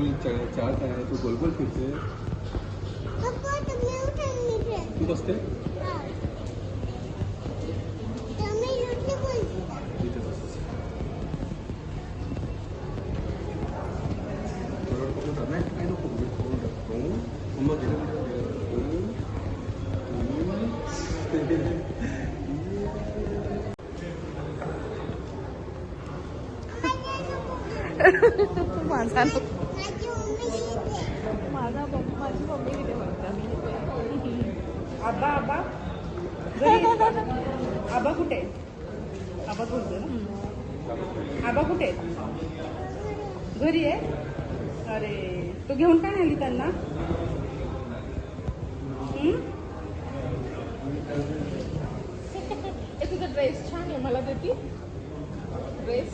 चार काय तू गोल गोल फिरते बसते? तुम्ही उठून तू बसते माझा. माझी. माझा मम्मी किती म्हणते आबा आबा आबा कुठे? आबा बोलतो ना आबा कुठे? घरी आहे अरे तू घेऊन काय आली त्यांना तुझा ड्रेस छान आहे मला देती ड्रेस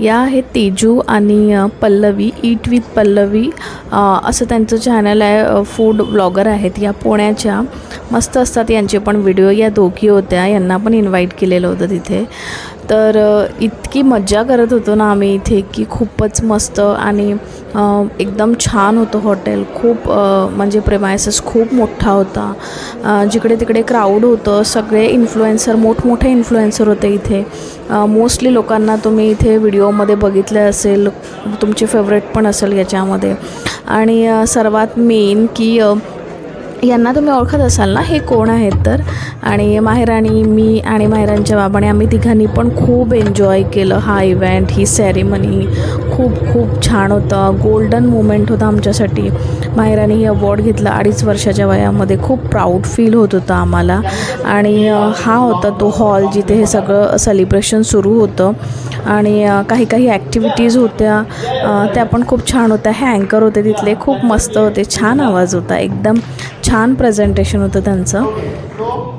या आहेत तेजू आणि पल्लवी ईट विथ पल्लवी. असं त्यांचं चॅनल आहे फूड ब्लॉगर आहेत. या पुण्याच्या मस्त असतात यांचे पण व्हिडिओ या दोघी होत्या यांना पण इन्व्हाइट केलेलं होतं तिथे. तर इतकी मज्जा करत होतो ना आम्ही इथे की खूपच मस्त आणि एकदम छान होतं हॉटेल. खूप म्हणजे प्रेमायसेस खूप मोठा होता. जिकडे तिकडे क्राऊड होतं. सगळे इन्फ्लुएन्सर मोठमोठे इन्फ्लुएन्सर होते इथे. मोस्टली लोकांना तुम्ही इथे व्हिडिओमध्ये बघितले असेल. तुमचे फेवरेट पण असेल याच्यामध्ये. आणि सर्वात मेन की यांना तुम्ही ओळखत असाल ना? हे कोण आहेत तर? आणि माहेराणी मी आणि माहेरांच्या बाबाने आम्ही तिघांनी पण खूप एन्जॉय केलं हा इव्हेंट ही सॅरेमनी खूप खूप छान होतं. गोल्डन मुमेंट होता आमच्यासाठी. माहिराने ही अवॉर्ड घेतला. अडीच वर्षाच्या वयामध्ये खूप प्राऊड फील होत होतं आम्हाला. आणि हा होता तो हॉल जिथे हे सगळं सेलिब्रेशन सुरू होतं. आणि काही काही ॲक्टिव्हिटीज होत्या. त्या पण खूप छान होत्या. हे अँकर होते तिथले. खूप मस्त होते. छान आवाज होता. एकदम छान प्रेझेंटेशन होतं त्यांचं.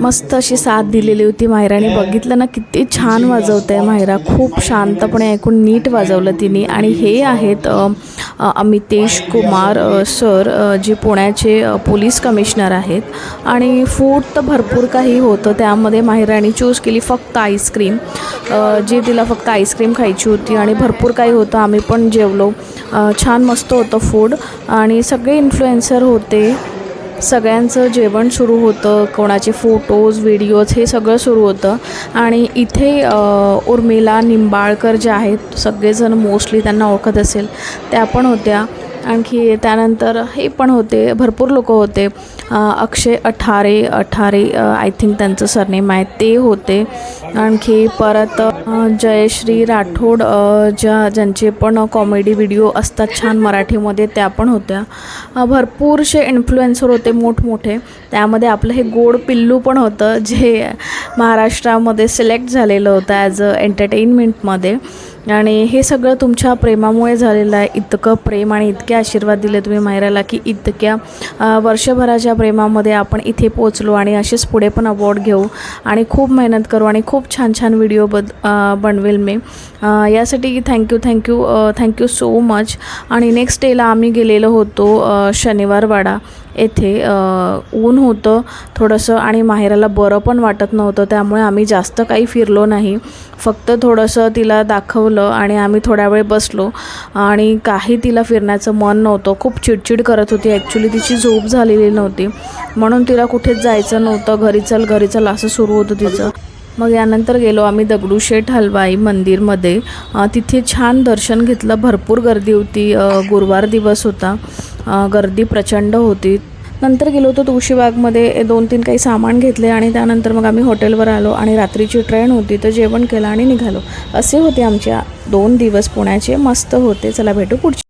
मस्त अशी साथ दिलेली होती मायराने बघितलं ना किती छान वाजवत आहे मायरा खूप शांतपणे ऐकून नीट वाजवलं तिने. आणि हे आहेत अमितेश कुमार सर जे पुण्याचे पोलीस कमिशनर आहेत. आणि फूड तर भरपूर काही होतं. त्यामध्ये माहिराणी चूज केली फक्त आईस्क्रीम. जे तिला फक्त आईस्क्रीम खायची होती आणि भरपूर काही होतं. आम्ही पण जेवलो. छान मस्त होतं फूड. आणि सगळे इन्फ्लुएन्सर होते. सगळ्यांचं जेवण सुरू होतं कोणाचे फोटोज व्हिडिओज हे सगळं सुरू होतं. आणि इथे उर्मिला निंबाळकर जे आहेत सगळेजण मोस्टली त्यांना ओळखत असेल. त्या पण होत्या. आणखी त्यानंतर हे पण होते भरपूर लोक होते. अक्षय अठारे अठारे आय थिंक त्यांचं सरनेम आहे. ते होते. आणखी परत जयश्री राठोड ज्या ज्यांचे पण कॉमेडी व्हिडिओ असतात छान मराठीमध्ये त्या पण होत्या. भरपूरसे इन्फ्लुएन्सर होते मोठमोठे. त्यामध्ये आपलं हे गोड पिल्लू पण होतं जे महाराष्ट्रामध्ये सिलेक्ट झालेलं होतं ॲज अ एंटरटेनमेंटमध्ये आणि हे सगळं तुमच्या प्रेमामुळे झालेलं आहे. इतकं प्रेम आणि इतके आशीर्वाद दिले तुम्ही मायराला की इतक्या वर्षभराच्या प्रेमामध्ये आपण इथे पोचलो आणि असेच पुढे पण अवॉर्ड घेऊ. आणि खूप मेहनत करू आणि खूप छान छान व्हिडिओ बद बनवेल मी. यासाठी यासाठी thank you thank you thank you so much आणि नेक्स्ट डेला आम्ही गेलेलो होतो शनिवारवाडा. येथे ऊन होतं थोडंसं आणि माहेराला बरं पण वाटत नव्हतं. त्यामुळे आम्ही जास्त काही फिरलो नाही. फक्त थोडंसं तिला दाखवलं आणि आम्ही थोड्या वेळ बसलो. आणि काही तिला फिरण्याचं मन नव्हतं. खूप चिडचिड करत होती. ॲक्च्युली तिची झोप झालेली नव्हती. म्हणून तिला कुठेच जायचं नव्हतं. घरी चल घरी चल असं सुरू होतं तिचं. मग यानंतर गेलो आम्ही दगडूशेठ हलवाई मंदिरमध्ये. तिथे छान दर्शन घेतलं. भरपूर गर्दी होती. गुरुवार दिवस होता. गर्दी प्रचंड होती. नंतर गेलो होतो तुळशीबागमध्ये. दोन तीन काही सामान घेतले आणि त्यानंतर मग आम्ही हॉटेलवर आलो आणि रात्रीची ट्रेन होती तर जेवण केलं आणि निघालो. असे होते आमच्या दोन दिवस. पुण्याचे मस्त होते. चला भेटू पुढचे